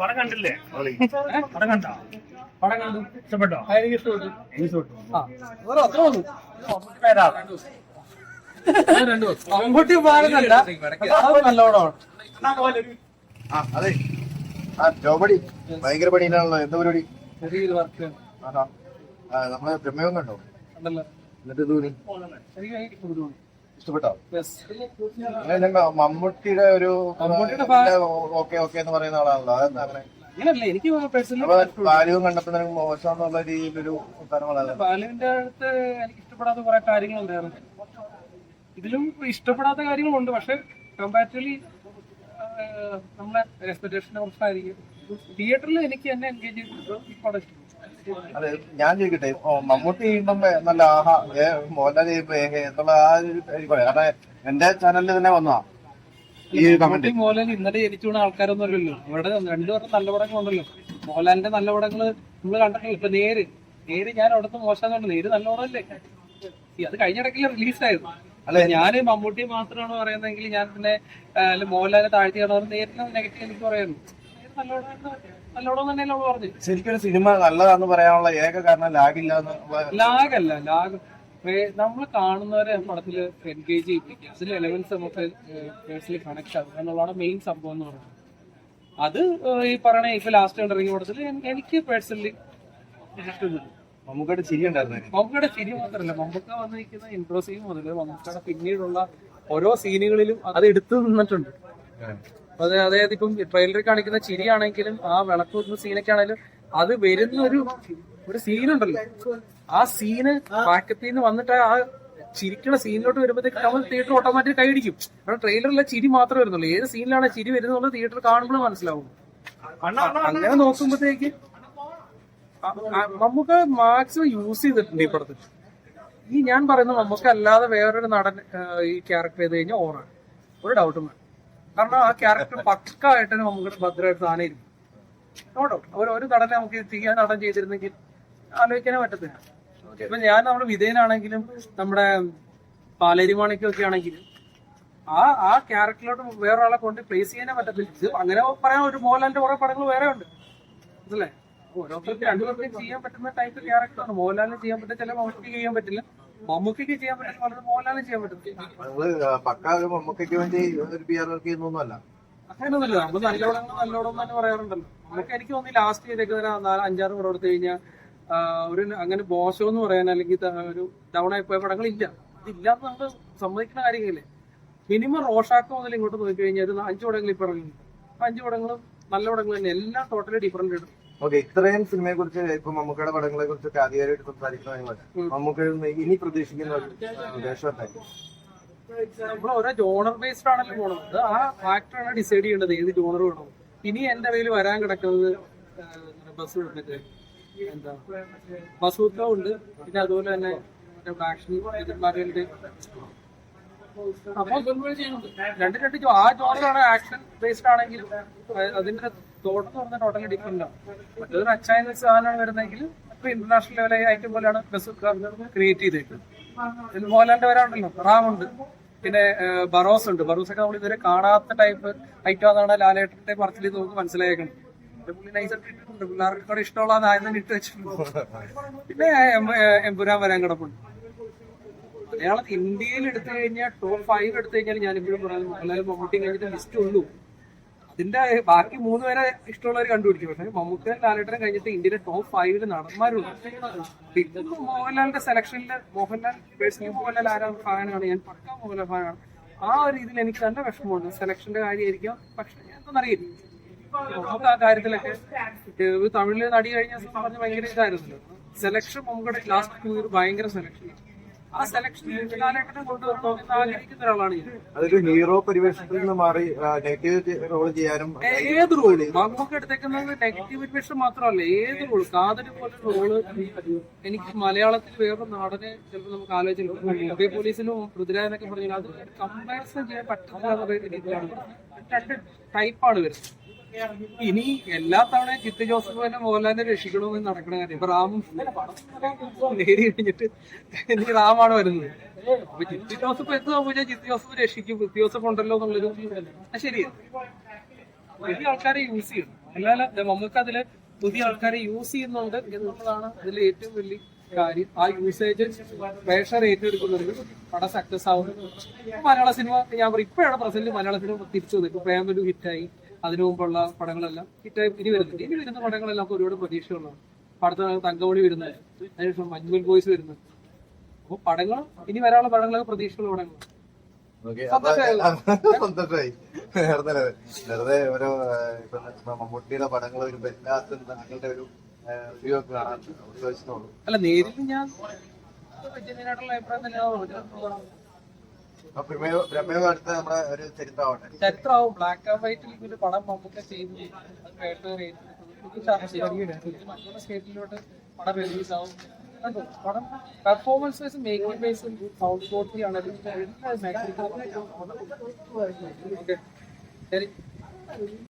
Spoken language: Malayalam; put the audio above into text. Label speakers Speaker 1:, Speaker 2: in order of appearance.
Speaker 1: പടം കണ്ടില്ലേ. പടം കണ്ടോ?
Speaker 2: പടം കണ്ടു.
Speaker 1: ഇഷ്ടപ്പെട്ടോ?
Speaker 2: ആ, എനിക്ക് ഇഷ്ടപ്പെട്ടു അത്ര വന്നു പാടുന്നല്ല നല്ലോണമാണ്
Speaker 3: ആ അതെ ആ ജോബടി. ഭയങ്കര പണിയിലാണല്ലോ. എന്താ പരിപാടി?
Speaker 2: ചെറിയൊരു വർക്ക്.
Speaker 3: ആഹാ നമ്മളെ പ്രമേയം കണ്ടോ? എന്നിട്ട് തോന്നി
Speaker 2: എനിക്ക് ഭയങ്കര ഇഷ്ടപ്പെട്ടു.
Speaker 3: മമ്മൂട്ടിയുടെ ഒരു ഓക്കെ ഓക്കെ എന്ന് പറയുന്ന ആളാണല്ലോ. അതെന്താ അങ്ങനെ?
Speaker 2: അങ്ങനല്ല എനിക്ക്
Speaker 3: ബാലുവും നിനക്ക് മോശം എന്നുള്ള രീതിയിലൊരു
Speaker 2: ബാലുവിന്റെ അടുത്ത് എനിക്ക് ഇഷ്ടപ്പെടാത്ത കുറെ കാര്യങ്ങളുണ്ടായിരുന്നു ഇതിലും ഇഷ്ടപ്പെടാത്ത കാര്യങ്ങളുണ്ട് പക്ഷെ കമ്പാരിറ്റീവ്ലി നമ്മളെ എക്സ്പെക്ടേഷൻ കുറച്ചായിരിക്കും. തിയേറ്ററിൽ എനിക്ക് എന്നെ എൻഗേജ് ചെയ്തിട്ട് ഇപ്പോൾ പടം ഇഷ്ടപ്പെട്ടു
Speaker 3: അതെ ഞാൻ ചോദിക്കട്ടെ ഓ, മമ്മൂട്ടി ചെയ്യുമ്പം നല്ല ആഹാ ഏ മോഹൻലാൽ ചെയ്യുമ്പോ എന്നുള്ള ആ ഒരു പറയാം. കാരണം എന്റെ ചാനലിൽ തന്നെ വന്നതാ ഈ കമന്റ്
Speaker 2: മോഹൻലാൽ ഇന്നലെ ജനിച്ചു വീണ ആൾക്കാരൊന്നും അല്ലല്ലോ ഇവിടെ രണ്ടു പേരുടെ നല്ല പടങ്ങൾ ഉണ്ടല്ലോ. മോഹൻലാലിന്റെ നല്ല പടങ്ങൾ നമ്മൾ കണ്ടിട്ടില്ല. ഇപ്പൊ നേര് നേര് ഞാൻ അവിടുത്തെ മോശം നേര് നല്ല പടമല്ലേ? ഈ അത് കഴിഞ്ഞിടക്കില്ല റിലീസായിരുന്നു അല്ല? ഞാൻ മമ്മൂട്ടി മാത്രമാണ് പറയുന്നതെങ്കിൽ ഞാൻ പിന്നെ ആ, അല്ല മോഹൻലാലിനെ താഴ്ത്തി കാണുന്നത് നേരിട്ട് നെഗറ്റീവ് എനിക്ക് പറയുന്നു.
Speaker 3: ശരിക്കും സിനിമ നല്ലതാന്ന് പറയാനുള്ള ഏക കാരണം ലാഗില്ല
Speaker 2: ലാഗല്ല ലാഗ്. നമ്മൾ കാണുന്നവരെ പടത്തിൽ എൻഗേജ് ചെയ്യിപ്പിക്കുക. അതിൽ എലമെന്റ്സ് നമുക്ക് പേഴ്സണലി കണക്ട് ആകും എന്നുള്ളതാണ് മെയിൻ സംഭവം എന്ന് പറയുന്നത്. അത് ഈ പറയണ ഇപ്പൊ ലാസ്റ്റ് കണ്ടിറങ്ങിയ പടത്തിൽ പടത്തിൽ എനിക്ക് പേഴ്സണലി ഇഷ്ടപ്പെട്ടു
Speaker 3: മമ്മൂക്കയുടെ ചിരി ഉണ്ടായിരുന്നു?
Speaker 2: മമ്മൂക്കയുടെ ചിരി മാത്രമല്ല. മമ്മൂക്ക വന്നിരിക്കുന്ന സീൻ മുതൽ മമ്മൂക്കയുടെ പിന്നീടുള്ള ഓരോ സീനുകളിലും അത് എടുത്തു നിന്നിട്ടുണ്ട്. അതെ അതായത് ഇപ്പം ട്രെയിലറിൽ കാണിക്കുന്ന ചിരിയാണെങ്കിലും ആ വിളക്ക് വെക്കുന്ന സീനൊക്കെ ആണെങ്കിലും അത് വരുന്ന ഒരു ഒരു സീനുണ്ടല്ലോ. ആ സീന് പാക്കത്തിൽ നിന്ന് വന്നിട്ട് ആ ചിരിക്കുന്ന സീനിലോട്ട് വരുമ്പോഴത്തേക്ക് നമ്മൾ തിയേറ്റർ ഓട്ടോമാറ്റിക് കൈയടിക്കും കാരണം ട്രെയിലറിലെ ചിരി മാത്രമേ വരുന്നുള്ളൂ. ഏത് സീനിലാണ് ചിരി വരുന്നുള്ളത് തിയേറ്റർ കാണുമ്പോൾ മനസ്സിലാവും. അങ്ങനെ നോക്കുമ്പോഴത്തേക്ക് നമുക്ക് മാക്സിമം യൂസ് ചെയ്തിട്ടുണ്ട് ഈ പടത്തിൽ ഈ ഞാൻ പറയുന്ന നമുക്ക് അല്ലാതെ വേറൊരു നടൻ ഈ ക്യാരക്ടർ ചെയ്ത് കഴിഞ്ഞാൽ ഓറാണ്. ഒരു ഡൗട്ടും വേണം കാരണം ആ ക്യാരക്ടർ പക്കായിട്ട് നമുക്ക് ഭദ്രമായിട്ട് സാധനം ഇരിക്കും നോ ഡൗട്ട് ഒരു ഒരു നടനെ നമുക്ക് ചെയ്യാൻ നടൻ ചെയ്തിരുന്നെങ്കിൽ ആലോചിക്കാനേ പറ്റത്തില്ല. ഇപ്പൊ ഞാൻ നമ്മുടെ വിധേയനാണെങ്കിലും നമ്മുടെ പാലരിമാണിക്കൊക്കെ ആണെങ്കിലും ആ ആ ക്യാരക്ടറിലോട്ട് വേറൊരാളെ കൊണ്ട് പ്ലേസ് ചെയ്യാനേ പറ്റത്തില്ല. ഇത് അങ്ങനെ പറയാൻ ഒരു മോഹൻലാലിന്റെ കുറെ പടങ്ങൾ വേറെ ഉണ്ട്. മനസ്സിലേ ഓരോരുത്തർക്ക് രണ്ടുപേർക്കും ചെയ്യാൻ പറ്റുന്ന ടൈപ്പ് ക്യാരക്ടറാണ് മോഹൻലാലിന് ചെയ്യാൻ പറ്റില്ല ചില മമ്മൂട്ടിക്ക് ചെയ്യാൻ പറ്റില്ല. മമ്മൂക്കിക്ക് ചെയ്യാൻ പറ്റും. പലരും മോഹൻലാലിന് ചെയ്യാൻ പറ്റും.
Speaker 3: പക്കാതെ മമ്മൂക്കയ്ക്ക് വേണ്ടി ഒരു പി ആർ വർക്ക് ചെയ്യുന്നൊന്നുമല്ല
Speaker 2: അങ്ങനെയൊന്നുമില്ല നമ്മൾ നല്ലോണം നല്ലോണം തന്നെ പറയാറുണ്ടല്ലോ. നമുക്ക് എനിക്ക് തോന്നി ലാസ്റ്റ് ചെയ്തേക്കുന്ന നാല് അഞ്ചാറ് പടം എടുത്തു കഴിഞ്ഞാൽ ഒരു അങ്ങനെ മോശം എന്ന് പറയാൻ അല്ലെങ്കിൽ ഒരു ഡൗൺ ആയി പോയ പടങ്ങൾ ഇല്ല ഇതില്ലാന്ന് നമ്മൾ സമ്മതിക്കുന്ന കാര്യങ്ങളില്ലേ. മിനിമം റോഷാക്ക് മുതൽ ഇങ്ങോട്ട് നോക്കിക്കഴിഞ്ഞാൽ ഒരു അഞ്ച് പടങ്ങൾ ഇപ്പൊ ഇറങ്ങുന്നുണ്ട് അഞ്ച് പടങ്ങളും നല്ല പടങ്ങൾ തന്നെ. എല്ലാം ടോട്ടലി ഡിഫറെന്റ് ആണ്
Speaker 3: ഓക്കെ ഇത്രയും സിനിമയെ കുറിച്ച് ഇപ്പൊ മമ്മൂക്കയുടെ പടങ്ങളെ കുറിച്ചൊക്കെ ആധികാരികമായിട്ട് സംസാരിക്കുന്നതിന് മമ്മൂക്കയിൽ നിന്ന് ഇനി പ്രതീക്ഷിക്കുന്ന ഒരു ഉദ്ദേശം എന്തായിരിക്കും
Speaker 2: നമ്മൾ ഓരോ ജോണർ ബേസ്ഡ് ആണല്ലോ പോണത്. ആ ആക്ടറാണ് ഡിസൈഡ് ചെയ്യേണ്ടത് ഏത് ജോണർ വേണം. ഇനി എന്റെ കയ്യിൽ വരാൻ കിടക്കുന്നത് ബസ് മറ്റേ എന്താ ബസൂക്ക ഉണ്ട്. പിന്നെ അതുപോലെ തന്നെ ആക്ഷൻ മറിയലിന്റെ അപ്പൊ രണ്ട് രണ്ട് ആ ജോണറാണ് ആക്ഷൻ ബേസ്ഡ് ആണെങ്കിലും അതിന്റെ തോട്ടം എന്ന് പറഞ്ഞാൽ ടോട്ടലി ഡിഫറെന്റ് ആണ് മറ്റൊരു അച്ചായ സാധനമാണ് വരുന്നതെങ്കിൽ ഇപ്പൊ ഇന്റർനാഷണൽ ലെവലായി ഐറ്റം പോലെയാണ് ബസ് ക്രിയേറ്റ് ചെയ്തേക്കുന്നത്. ഇതിൽ മോഹൻലാലിന്റെ വരാണ്ടല്ലോ ഉണ്ട്. പിന്നെ ബറോസ് ഉണ്ട്. ബറോസ് ഒക്കെ നമ്മൾ ഇതുവരെ കാണാത്ത ടൈപ്പ് ഐറ്റം അതാണ് ലാലേട്ടന്റെ പറച്ചിൽ നമുക്ക് മനസ്സിലായേക്കണം ഇത് പുള്ളി നൈസായിട്ട് ഇട്ടിട്ടുണ്ട്. പിള്ളേർക്ക് കൂടെ ഇഷ്ടമുള്ള തന്നെ ഇട്ട് വെച്ചിട്ടുണ്ട്. പിന്നെ എമ്പുരാൻ വരാൻ കിടപ്പുണ്ട്. മലയാളത്തിൽ ഇന്ത്യയിൽ എടുത്തു കഴിഞ്ഞാൽ ടോപ്പ് ഫൈവ് എടുത്തു കഴിഞ്ഞാൽ ഞാൻ ഇപ്പോഴും പറയാം മോഹൻലാൽ മമ്മൂട്ടി കഴിഞ്ഞിട്ട് ലിസ്റ്റ് ഉള്ളൂ. അതിന്റെ ബാക്കി മൂന്ന് പേരെ ഇഷ്ടമുള്ളവർ കണ്ടുപിടിച്ചു. പക്ഷേ മമ്മൂക്ക ലാലേട്ടനെ കഴിഞ്ഞിട്ട് ഇന്ത്യയിലെ ടോപ്പ് ഫൈവിൽ നടന്മാരുണ്ട്. പിന്നെ മോഹൻലാലിന്റെ സെലക്ഷനിൽ മോഹൻലാൽ പേഴ്സണലി മോഹൻലാൽ ആരാ ഫാനാണ് ഞാൻ പക്കാ മോഹൻലാൽ ഫാനാണ് ആ ഒരു രീതിയിൽ എനിക്ക് നല്ല വിഷമമുണ്ട്. സെലക്ഷന്റെ കാര്യമായിരിക്കും. പക്ഷെ എന്തെന്നറിയില്ല നമുക്ക് ആ കാര്യത്തിലൊക്കെ തമിഴിൽ നടി കഴിഞ്ഞ പറഞ്ഞ ഭയങ്കര ഇതായിരുന്നല്ലോ. സെലക്ഷൻ നമ്മുടെ ലാസ്റ്റ് ടു ഇയർ ഭയങ്കര സെലക്ഷൻ
Speaker 3: അതൊരു ഹീറോ പരിവേഷത്തിൽ നിന്ന് മാറി നെഗറ്റീവ് റോൾ ചെയ്യാനും
Speaker 2: ഏത് റോൾ നമുക്ക് എടുത്തേക്കുന്നത് നെഗറ്റീവ് പരിവേഷം മാത്രമല്ല ഏത് റോൾ കാതൊരു പോലെ റോൾ എനിക്ക് മലയാളത്തിൽ വേറെ നാടനെ ചിലപ്പോൾ നമുക്ക് ആലോചിക്കും മുംബൈ പോലീസിലും പൃഥ്വിരാജനൊക്കെ പറഞ്ഞാൽ അത് കമ്പാരിസൺ ചെയ്യാൻ പറ്റുന്ന എന്നുള്ള രീതിയിലാണ്. രണ്ട് ടൈപ്പാണ് വരുന്നത്. ഇനി എല്ലാ തവണയും ചിത്ത് ജോസഫ് തന്നെ മോഹൻലാലിനെ രക്ഷിക്കണമെന്ന് നടക്കണ കാര്യം. ഇപ്പൊ റാമും നേരി കഴിഞ്ഞിട്ട് ഇനി റാമാണ് വരുന്നത്. അപ്പൊ ചിത്ത് ജോസഫ് എന്ത് സംഭവിച്ചാൽ ചിത്ത് ജോസഫ് രക്ഷിക്കും? ചിത്ത് ജോസഫ് ഉണ്ടല്ലോ എന്നുള്ളൊരു ശരിയാണ് വലിയ ആൾക്കാരെ യൂസ് ചെയ്യണം. അല്ലാതെ അല്ല നമുക്ക് അതിൽ പുതിയ ആൾക്കാരെ യൂസ് ചെയ്യുന്നുണ്ട് എന്നുള്ളതാണ് അതിൽ ഏറ്റവും വലിയ കാര്യം. ആ യൂസേജ് പ്രേക്ഷകർ ഏറ്റെടുക്കുന്നുണ്ട് പടം സക്സസ് ആവുന്നു. മലയാള സിനിമ ഞാൻ പറയും ഇപ്പോഴാണ് പ്രസന്റ് മലയാള സിനിമ തിരിച്ചു വന്നത്. ഇപ്പൊ പ്രേമൊരു ഹിറ്റായി അതിനു മുമ്പുള്ള പടങ്ങളെല്ലാം ഹിറ്റായി ഇനി വരുന്നുണ്ട്. ഇനി വരുന്ന പടങ്ങളെല്ലാം നമുക്ക് ഒരുപാട് പ്രതീക്ഷകളാണ് അടുത്ത തങ്കമണി വരുന്നത്. അതിനുശേഷം മഞ്ഞുമൽ ബോയ്സ് വരുന്നത്. അപ്പൊ പടങ്ങൾ ഇനി വരാനുള്ള പടങ്ങളൊക്കെ പ്രതീക്ഷയുള്ള പടങ്ങളാണ്.
Speaker 3: സന്തോഷമായി. വെറുതെ ഓരോ മമ്മൂട്ടിയുടെ പടങ്ങൾ വരുമ്പോ എല്ലാത്തിനും താങ്കളുടെ ഒരു റിവ്യൂ ഒക്കെ കാണാൻ ഉദ്ദേശിച്ചുള്ളൂ
Speaker 2: അല്ല നേരിൽ ഞാൻ അഭിപ്രായം തന്നെയാണ്? ചരിത്രമാവും ബ്ലാക്ക് ആൻഡ് വൈറ്റിൽ ഒരു പണം നമുക്ക് ചെയ്തു. മറ്റുള്ള സ്റ്റേറ്റിലോട്ട് പടം റിലീസ് ആവും? പടം performance wise making wise sound quality ആണ് ശരി